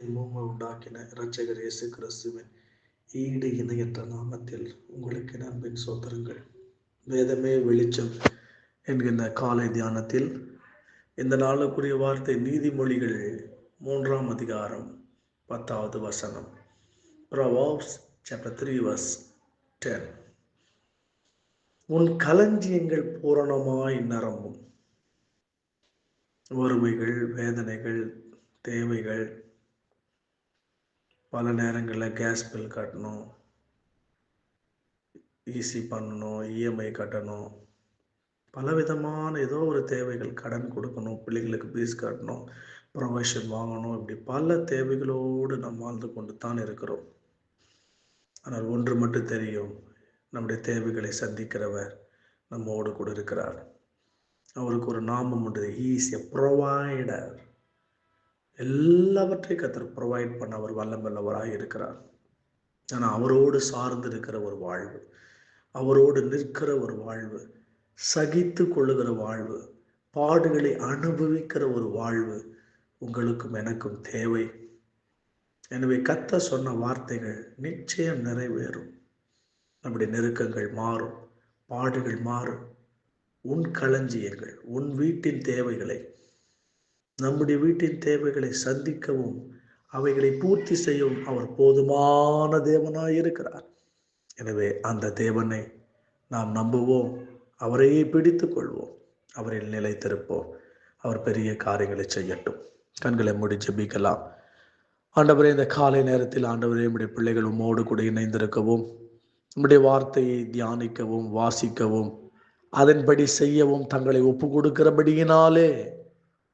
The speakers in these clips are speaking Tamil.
பூமி உண்டாக்கின இரட்சகர் இயேசு கிறிஸ்துவின் ஈடு இணையற்ற நாமத்தில் உங்களுக்கு நண்பின் சோதரங்கள் வேதமே வெளிச்சம் என்கின்ற காலை தியானத்தில் இந்த நாளுக்குரிய வார்த்தை நீதிமொழிகள் மூன்றாம் அதிகாரம் பத்தாவது வசனம். Proverbs chapter three verse ten உன் களஞ்சியங்கள் பூரணமாய் நிரம்பும். வறுமைகள் வேதனைகள் தேவைகள் பல நேரங்களில் கேஸ் பில் கட்டணும். ஈஸி பண்ணணும் இஎம்ஐ கட்டணும். பலவிதமான ஏதோ ஒரு தேவைகள் கடன் கொடுக்கணும் பிள்ளைகளுக்கு ஃபீஸ் கட்டணும் ப்ரொஃபஷன் வாங்கணும் இப்படி பல தேவைகளோடு நாம் வாழ்ந்து கொண்டு தான் இருக்கிறோம். ஆனால் ஒன்று மட்டும் தெரியும் நம்முடைய தேவைகளை சந்திக்கிறவர் நம்மோடு கூட இருக்கிறார். அவருக்கு ஒரு நாமம் உண்டு. ஈஸ் எ ப்ரொவைடர் எல்லாவற்றையும் கத்தர் ப்ரொவைட் பண்ண அவர் வல்லமல்லவராக இருக்கிறார். ஆனால் அவரோடு சார்ந்து இருக்கிற ஒரு வாழ்வு அவரோடு நிற்கிற ஒரு வாழ்வு சகித்து கொள்ளுகிற வாழ்வு பாடுகளை அனுபவிக்கிற ஒரு வாழ்வு உங்களுக்கும் எனக்கும் தேவை. எனவே கத்த சொன்ன வார்த்தைகள் நிச்சயம் நிறைவேறும். நம்முடைய நெருக்கங்கள் மாறும் பாடுகள் மாறும். உன் களஞ்சியங்கள் உன் வீட்டின் தேவைகளை நம்முடைய வீட்டின் தேவைகளை சந்திக்கவும் அவைகளை பூர்த்தி செய்யவும் அவர் போதுமான தேவனாய் இருக்கிறார் எனவே அந்த தேவனை நாம் நம்புவோம் அவரையே பிடித்து கொள்வோம் அவரில் நிலைத்திருப்போம் அவர் பெரிய காரியங்களை செய்யட்டும். கண்களை மூடி ஜெபிக்கலாம். ஆண்டவரே இந்த காலை நேரத்தில் ஆண்டவரே நம்முடைய பிள்ளைகள் உம்மோடு கூட இணைந்திருக்கவும் நம்முடைய வார்த்தையை தியானிக்கவும் வாசிக்கவும் அதன்படி செய்யவும் தங்களை ஒப்பு கொடுக்கிறபடியினாலே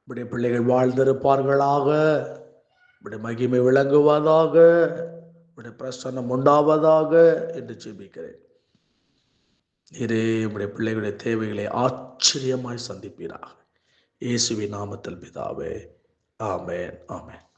நம்முடைய பிள்ளைகள் வாழ்ந்திருப்பார்களாக. நம்முடைய மகிமை விளங்குவதாக. நம்முடைய பிரசன்னம் உண்டாவதாக என்று ஜெபிக்கிறேன். நீரே நம்முடைய பிள்ளைகளுடைய தேவைகளை ஆச்சரியமாய் சந்திப்பீராக. இயேசுவின் நாமத்தில் பிதாவே. ஆமேன் ஆமேன்.